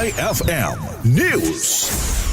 IFM News.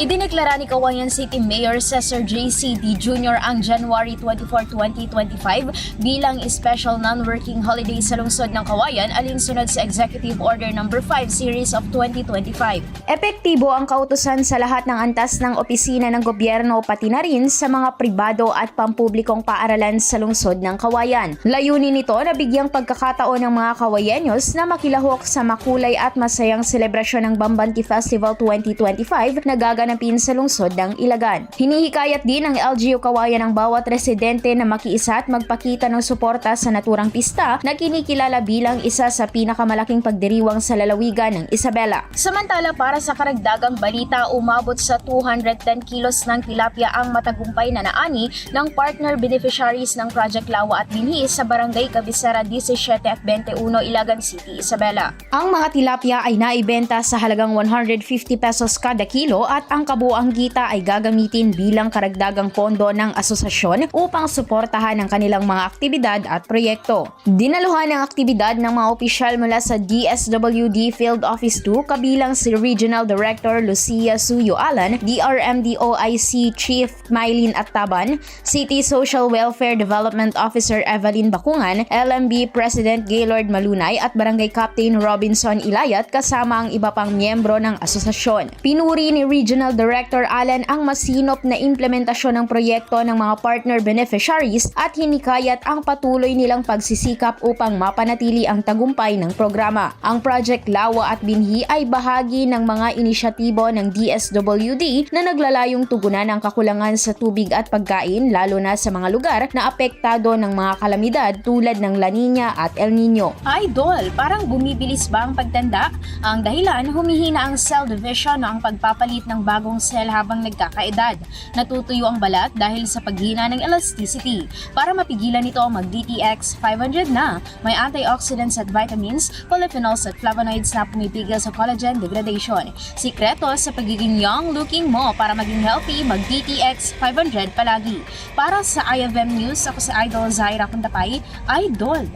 Idineklara ni Kawayan City Mayor Cesar J. C.D. Jr. ang January 24, 2025 bilang special non-working holiday sa lungsod ng Kawayan alinsunod sa Executive Order No. 5 Series of 2025. Epektibo ang kautusan sa lahat ng antas ng opisina ng gobyerno pati na rin sa mga pribado at pampublikong paaralan sa lungsod ng Kawayan. Layunin nito na bigyang pagkakataon ng mga Kawayenyos na makilahok sa makulay at masayang selebrasyon ng Bambanti Festival 2025 na gaganapin sa lungsod ng Ilagan. Hinihikayat din ng LGU Kawayan ang bawat residente na makiisa at magpakita ng suporta sa naturang pista na kinikilala bilang isa sa pinakamalaking pagdiriwang sa lalawigan ng Isabela. Samantala para sa karagdagang balita, umabot sa 210 kilos ng tilapia ang matagumpay na naani ng partner beneficiaries ng Project Lawa at Binhi sa Barangay Cabecera 17 at 21 Ilagan City, Isabela. Ang mga tilapia ay naibenta sa halagang 150 pesos kada kilo at ang kabuang kita ay gagamitin bilang karagdagang pondo ng asosasyon upang suportahan ang kanilang mga aktibidad at proyekto. Dinaluhan ng aktibidad ng mga opisyal mula sa DSWD Field Office 2 kabilang si Regional Director Lucia Suyo Alan, DRMDOIC Chief Mylene Attaban, City Social Welfare Development Officer Evelyn Bakungan, LMB President Gaylord Malunay at Barangay Captain Robinson Ilayat kasama ang iba pang miyembro ng asosasyon. Pinuri ni Regional Director Alan ang masinop na implementasyon ng proyekto ng mga partner beneficiaries at hinikayat ang patuloy nilang pagsisikap upang mapanatili ang tagumpay ng programa. Ang Project Lawa at Binhi ay bahagi ng mga inisyatibo ng DSWD na naglalayong tugunan ang kakulangan sa tubig at pagkain lalo na sa mga lugar na apektado ng mga kalamidad tulad ng La Nina at El Nino. Idol, parang bumibilis ba ang pagtanda? Ang dahilan, humihina ang cell division o ang pagpapalit ng bagong cell habang nagkakaedad. Natutuyo ang balat dahil sa paghina ng elasticity. Para mapigilan ito, mag-DTX 500 na. May antioxidants at vitamins, polyphenols at flavonoids na pumipigil sa collagen degradation. Sikreto sa pagiging young looking mo para maging healthy, mag-DTX 500 palagi. Para sa IFM News, ako si Idol Zaira Kundapay, Idol!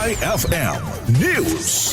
IFM News.